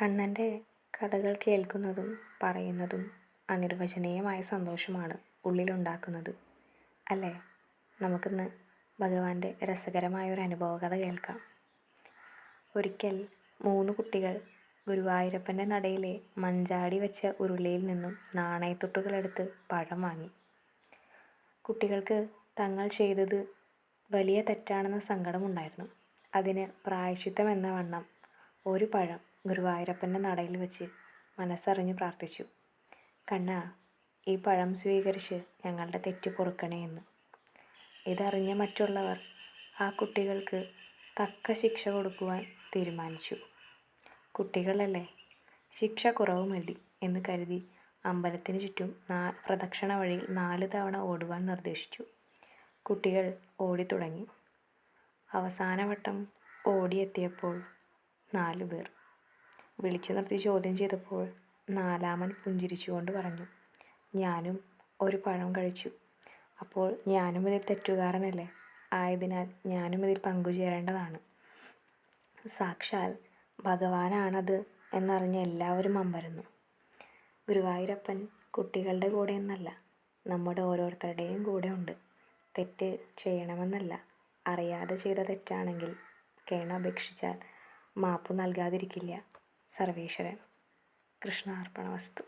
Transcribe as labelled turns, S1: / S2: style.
S1: കണ്ണന്റെ കഥകൾ കേൾക്കുന്നതും പറയുന്നതും അനിർവചനീയമായ സന്തോഷമാണ് ഉള്ളിലുണ്ടാക്കുന്നത്. അല്ലേ? നമുക്കിന്ന് ഭഗവാന്റെ രസകരമായ ഒരു അനുഭവ കഥ കേൾക്കാം. ഒരിക്കൽ മൂന്ന് കുട്ടികൾ ഗുരുവായൂരപ്പന്റെ നടയിലെ മഞ്ചാടി വെച്ച ഉരുളിയിൽ നിന്നും നാണയത്തൊട്ടുകളെടുത്ത് പഴം വാങ്ങി. കുട്ടികൾക്ക് തങ്ങൾ ചെയ്തത് വലിയ തെറ്റാണെന്ന സങ്കടമുണ്ടായിരുന്നു. അതിന് പ്രായശ്ചിത്തം എന്ന വണ്ണം ഒരു പഴം ഗുരുവായൂരപ്പന്റെ നടയിൽ വെച്ച് മനസ്സറിഞ്ഞ് പ്രാർത്ഥിച്ചു. കണ്ണ ഈ പഴം സ്വീകരിച്ച് ഞങ്ങളുടെ തെറ്റ് പൊറുക്കണേ എന്ന്. ഇതറിഞ്ഞ മറ്റുള്ളവർ ആ കുട്ടികൾക്ക് തക്ക ശിക്ഷ കൊടുക്കുവാൻ തീരുമാനിച്ചു. കുട്ടികളല്ലേ ശിക്ഷ കുറവ് മതി എന്ന് കരുതി അമ്പലത്തിന് ചുറ്റും നാ പ്രദക്ഷിണ വഴിയിൽ നാല് തവണ ഓടുവാൻ നിർദ്ദേശിച്ചു. കുട്ടികൾ ഓടിത്തുടങ്ങി അവസാന വട്ടം ഓടിയെത്തിയപ്പോൾ നാലു പേർ വിളിച്ചു നിർത്തി ചോദ്യം ചെയ്തപ്പോൾ നാലാമൻ പുഞ്ചിരിച്ചുകൊണ്ട് പറഞ്ഞു ഞാനും ഒരു പഴം കഴിച്ചു. അപ്പോൾ ഞാനും ഇതിൽ തെറ്റുകാരനല്ലേ? ആയതിനാൽ ഞാനും ഇതിൽ പങ്കുചേരേണ്ടതാണ്. സാക്ഷാൽ ഭഗവാനാണത് എന്നറിഞ്ഞ് എല്ലാവരും അമ്പരന്നു. ഗുരുവായൂരപ്പൻ കുട്ടികളുടെ കൂടെ എന്നല്ല നമ്മുടെ ഓരോരുത്തരുടെയും കൂടെ ഉണ്ട്. തെറ്റ് ചെയ്യണമെന്നല്ല അറിയാതെ ചെയ്ത തെറ്റാണെങ്കിൽ കേണപേക്ഷിച്ചാൽ മാപ്പ് നൽകാതിരിക്കില്ല. സർവേശ്വരൻ. കൃഷ്ണാർപ്പണ വസ്തു.